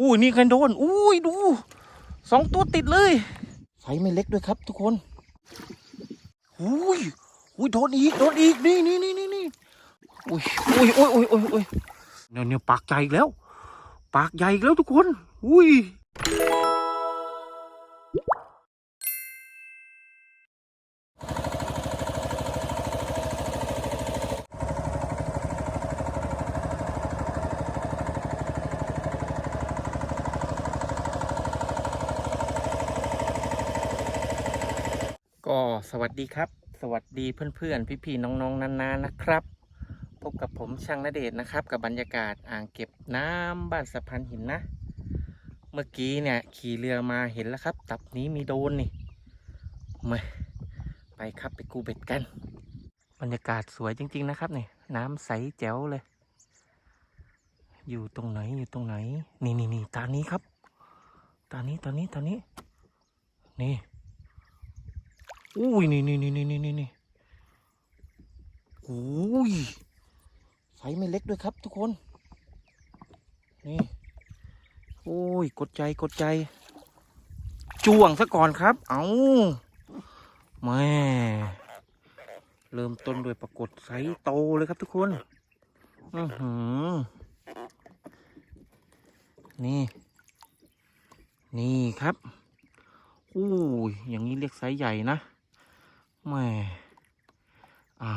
อุ้ยนี่กันโดน อุ้ยดูสองตัวติดเลยไฟไม่เล็กด้วยครับ ทุกคนอุ้ยอุ้ยโดนอีกโดนอีกนี่นี่นี่นี่นี่อุ้ยอุ้ยอุ้ยอุ้ยอุ้ยอุ้ยเนี่ยเนี่ยปากใหญ่อีกแล้ว ปากใหญ่อีกแล้วทุกคน อุ้ย ก็ สวัสดีครับ สวัสดีเพื่อนๆ พี่ๆ น้องๆ นานๆนะครับ พบกับผมช่างนเดชนะครับ กับบรรยากาศอ่างเก็บน้ำบ้านสะพานหินนะ เมื่อกี้เนี่ยขี่เรือมาเห็นแล้วครับ ตับนี้มีโดนนี่มาไปครับไปกูเบ็ดกัน บรรยากาศสวยจริง ๆ นะครับนี่น้ำใสแจ๋วเลย อยู่ตรงไหนอยู่ตรงไหน นี่นี่นี่ตานี้ครับ ตานี้ตานี้ตานี้นี่ อุ้ยนี่นี่นี่นี่นี่นี่อุ้ยไฟไม่เล็กด้วยครับทุกคน นี่ โอ้ย กดใจกดใจ จ้วงซะก่อนครับ เอาแม่เริ่มต้นด้วยปรากฏไซส์โตเลยครับทุกคน อือหือ นี่ นี่ครับอู้ยอย่างนี้เรียกไซส์ใหญ่นะ แม่อ่า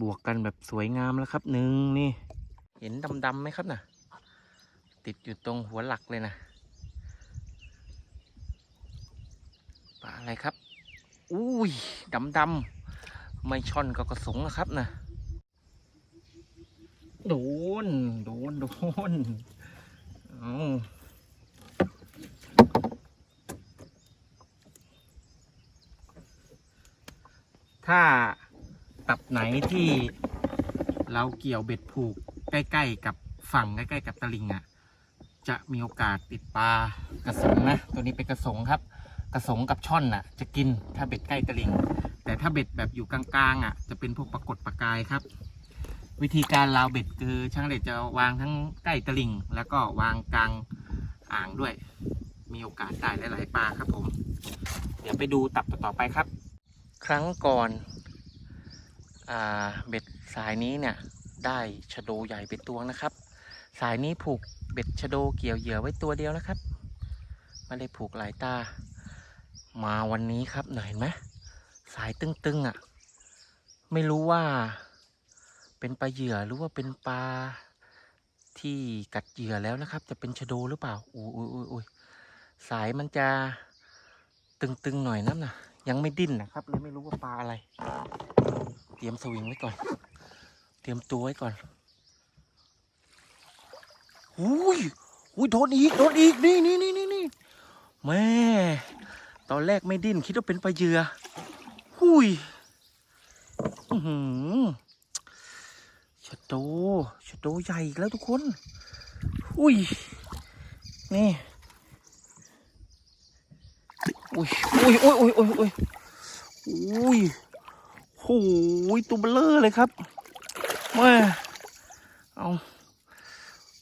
บวกกันแบบสวยงามแล้วครับหนึ่งนี่ เห็นดำๆไหมครับน่ะ ติดอยู่ตรงหัวหลักเลยนะปลาอะไรครับ อุ้ยดำๆไม่ช่อนก็กระสงนะครับนะโดน โดน โดน เอา ถ้าตับไหนที่เราเกี่ยวเบ็ดผูกใกล้ ๆ กับฝั่งใกล้ๆกับตะลิงอะ จะมีโอกาสติดปลากระสงนะ ตัวนี้เป็นกระสงครับ กระสงกับช่อนน่ะ จะกินถ้าเบ็ดใกล้ตะลิง แต่ถ้าเบ็ดแบบอยู่กลางๆอะ จะเป็นพวกปรากฏปลากายครับ วิธีการลาวเบ็ดคือช่างเด็ดจะวางทั้งใกล้ตะลิง แล้วก็วางกลางอ่างด้วย มีโอกาสได้หลายๆปลาครับผม เดี๋ยวไปดูตับต่อไปครับ ครั้งก่อนอเบ็ดสายนี้เนี่ยได้ชะโดใหญ่เป็นตัวนะครับ สายนี้ผูกเบ็ดชะโดเกี่ยวเหยื่อไว้ตัวเดียวนะครับไม่ได้ผูกหลายตา มาวันนี้ครับเห็นไหมสายตึงๆอะ ไม่รู้ว่า เป็นปลาเหยื่อหรือว่าเป็นปลาที่กัดเหยื่อแล้วนะครับ จะเป็นชะโดหรือเปล่าอุ้ยอุ้ยอุ้ยสายมันจะตึงๆหน่อยนั่นนะ ยังไม่ดิ้นนะครับเลยไม่รู้ว่าปลาอะไร เตรียมสวิงไว้ก่อน เตรียมตัวไว้ก่อนอุ้ยอุ้ยโดนอีกโดนอีกนี่นี่นี่นี่นี่แม่ตอนแรกไม่ดิ้นคิดว่าเป็นปลาเหยื่อหุยอือหือชะโดชะโดใหญ่แล้วทุกคน อุ้ย นี่ อุ้ยอุ้ยอุ้ยอุ้ยอุ้ยอุ้ยอุ้ยโอ้ยตัวเบลอเลยครับมาเอา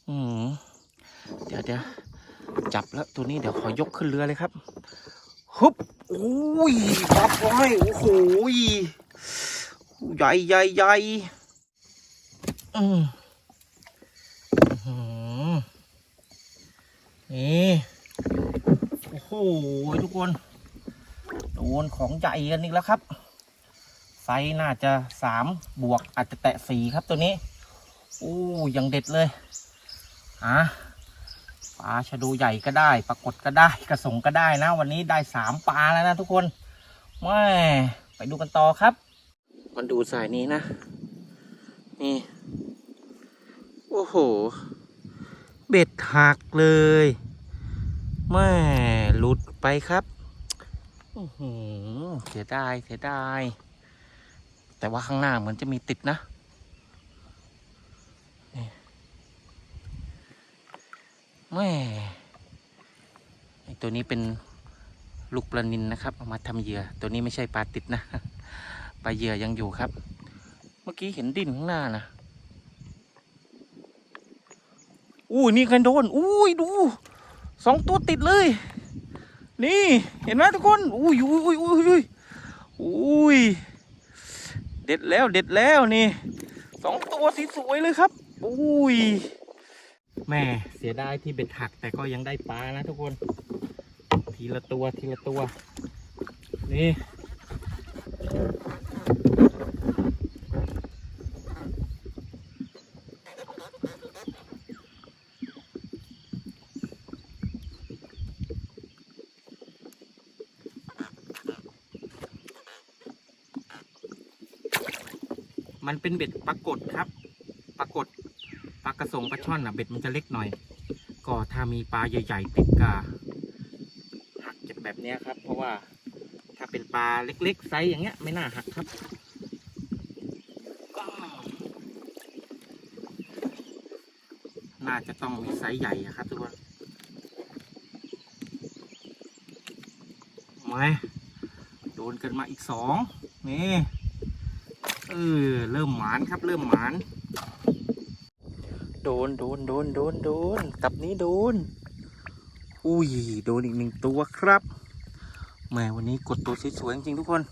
อืมเดี๋ยวเดี๋ยวจับแล้วตัวนี้เดี๋ยวขอยกขึ้นเรือเลยครับฮึบอุ้ยปับไว้โอ้โหใหญ่ใหญ่ใหญ่อืมอื้อหือนี่ หทุกคนโดนของใหญ่กันอีกแล้วครับ ไซส์น่าจะสามบวกอาจจะแตะสี่ครับตัวนี้โอ้ยังเด็ดเลยอะปลาชะดูใหญ่ก็ได้ปรากฏก็ได้กระสงก็ได้นะ วันนี้ได้สามปลาแล้วนะทุกคนแม่ไปดูกันต่อครับ มันดูสายนี้นะ นี่ โอ้โห เบ็ดหักเลยแม่ หลุดไปครับอื้อหือเสียดายเสียดาย แต่ว่าข้างหน้าเหมือนจะมีติดนะนี่แม่ไอตัวนี้เป็นลูกปลานินนะครับเอามาทำเหยื่อ ตัวนี้ไม่ใช่ปลาติดนะปลาเหยื่อยังอยู่ครับ เมื่อกี้เห็นดิ้นข้างหน้านะออุ้ยนี่ใครโดนอุ้ยดูสองตัวติดเลย นี่เห็นไหมทุกคนอุ้ยอุ้ยอุ้ยอุ้ยอุ้ยอุ้ยเด็ดแล้วเด็ดแล้วนี่สองตัวสีสวยเลยครับอุ้ยแม่เสียดายที่เบ็ดหักแต่ก็ยังได้ปลานะทุกคน ทีละตัวทีละตัว นี่ มันเป็นเบ็ดปรากฏครับปรากฏปลากระสงปลาช่อนอะเบ็ดมันจะเล็กหน่อย ก็ถ้ามีปลาใหญ่ ๆ ติดกาหักจะแบบนี้ครับ เพราะว่าถ้าเป็นปลาเล็กๆไซส์อย่างเงี้ย ไม่น่าหักครับก็น่าจะต้องมีไซส์ใหญ่ครับทุกคนมาโดนกันมาอีกสองนี่ ออเริ่มหมานครับ เริ่มหมาน โดนโดนโดนโดนโดนตับนี้โดน อุ้ยโดนอีกหนึ่งตัวครับแหมวันนี้กดตัวสวยๆจริงๆทุกคน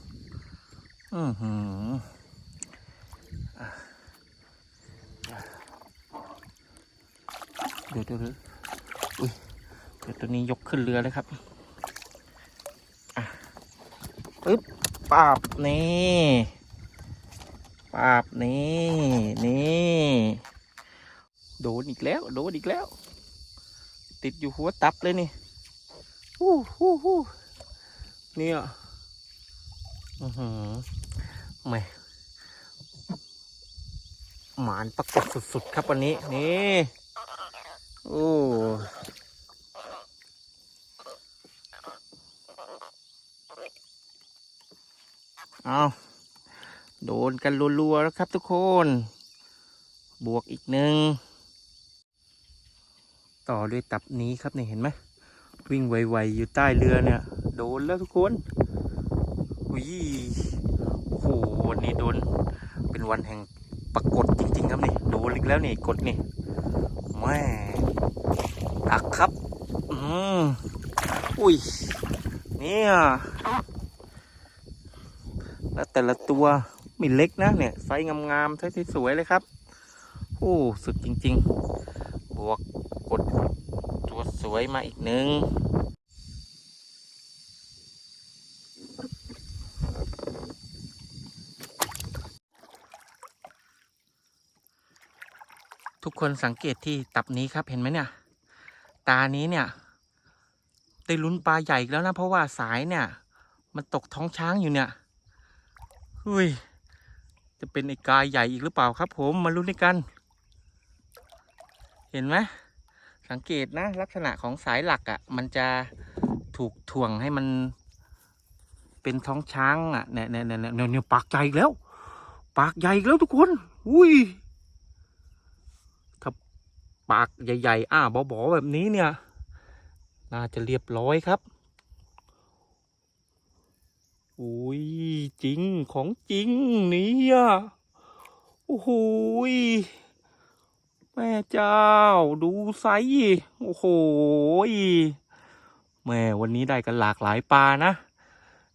อือหือเดี๋ยวเดี๋ยวเดี๋ยวอุ้ยเดี๋ยวตัวนี้ยกขึ้นเรือเลยครับอะปึ๊บปาบนี่ ปาบนี่นี่โดนอีกแล้ว โดนอีกแล้ว ติดอยู่หัวตับเลยนี่ฮู้ฮู้ฮู้เนี่ยอือหือไม่หมานประกบสุดๆครับวันนี้ นี่โอ้เอา โดนกันรัวๆแล้วครับทุกคน บวกอีกหนึ่ง ต่อด้วยตับนี้ครับนี่เห็นไหมวิ่งไวๆอยู่ใต้เรือเนี่ย โดนแล้วทุกคนอุ้ยโอ้โหวันนี้โดน เป็นวันแห่งปรากฏจริง ๆ ครับนี่โดนอีกแล้วนี่กดนี่แม่ตักครับ อืมอุ้ยเนี่ยแล้วแต่ละตัว ไม่เล็กนะเนี่ยไซส์งามๆไซส์สวยๆเลยครับโอ้สุดจริง ๆ บวกกดตัวสวยมาอีกหนึ่งทุกคนสังเกตที่ตับนี้ครับเห็นไหมเนี่ย ตานี้เนี่ยได้ลุ้นปลาใหญ่แล้วนะ เพราะว่าสายเนี่ย มันตกท้องช้างอยู่เนี่ยเฮ้ย จะเป็นไอ้กายใหญ่อีกหรือเปล่าครับ ผมมาลุ้นด้วยกัน เห็นไหมสังเกตนะ ลักษณะของสายหลักอะ่ะ มันจะถูกถ่วงให้มันเป็นท้องช้างอะ่ะเนี่ยเนี่ยเนี่ยเนี่ยเนี่ยปากใหญ่อีกแล้ว ปากใหญ่อีกแล้วทุกคน อุ้ยถ้าปากใหญ่ๆ อ้าบอๆแบบนี้เนี่ย น่าจะเรียบร้อยครับ อุ้ยจริงของจริงนี่ยโอ้โหยแม่เจ้า ดูไซส์โอ้โหแม่วันนี้ได้กันหลากหลายปลานะ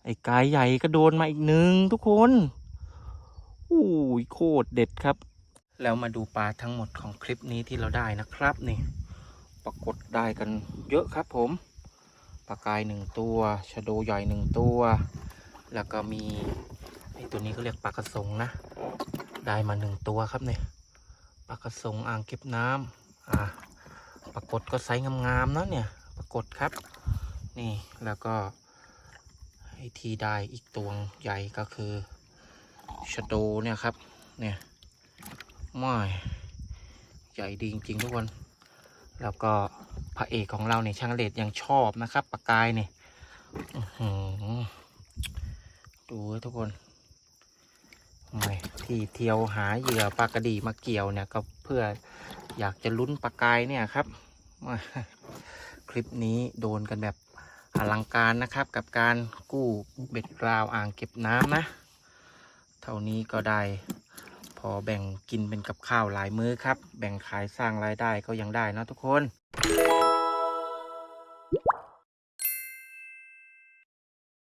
ไอ้กายใหญ่ก็โดนมาอีกหนึ่งทุกคนอุ้ยโคตรเด็ดครับ แล้วมาดูปลาทั้งหมดของคลิปนี้ที่เราได้นะครับนี่ ปรากฏได้กันเยอะครับผมปลากายหนึ่งตัวชะโดใหญ่หนึ่งตัว แล้วก็มีไอตัวนี้เขาเรียกปลากระสงนะ ได้มาหนึ่งตัวครับเนี่ยปลากระสงอ่างเก็บน้ำอ่าปรากฏก็ไซส์งามๆนะเนี่ยปรากฏครับ นี่แล้วก็ไอที่ได้อีกตัวใหญ่ก็คือชโดเนี่ยครับเนี่ยม่ยใหญ่ดีจริงๆทุกคน แล้วก็พระเอกของเราเนี่ยช่างเลดยังชอบนะครับปากกายเนี่ยอื้อหือ ดูทุกคนไมที่เที่ยวหาเหยื่อปลากระดีมาเกี่ยวเนี่ยก็เพื่ออยากจะลุ้นปลากายเนี่ยครับ คลิปนี้โดนกันแบบอลังการนะครับ กับการกู้เบ็ดกราวอ่างเก็บน้ำนะ เท่านี้ก็ได้พอแบ่งกินเป็นกับข้าวหลายมื้อครับ แบ่งขายสร้างรายได้ก็ยังได้นะทุกคน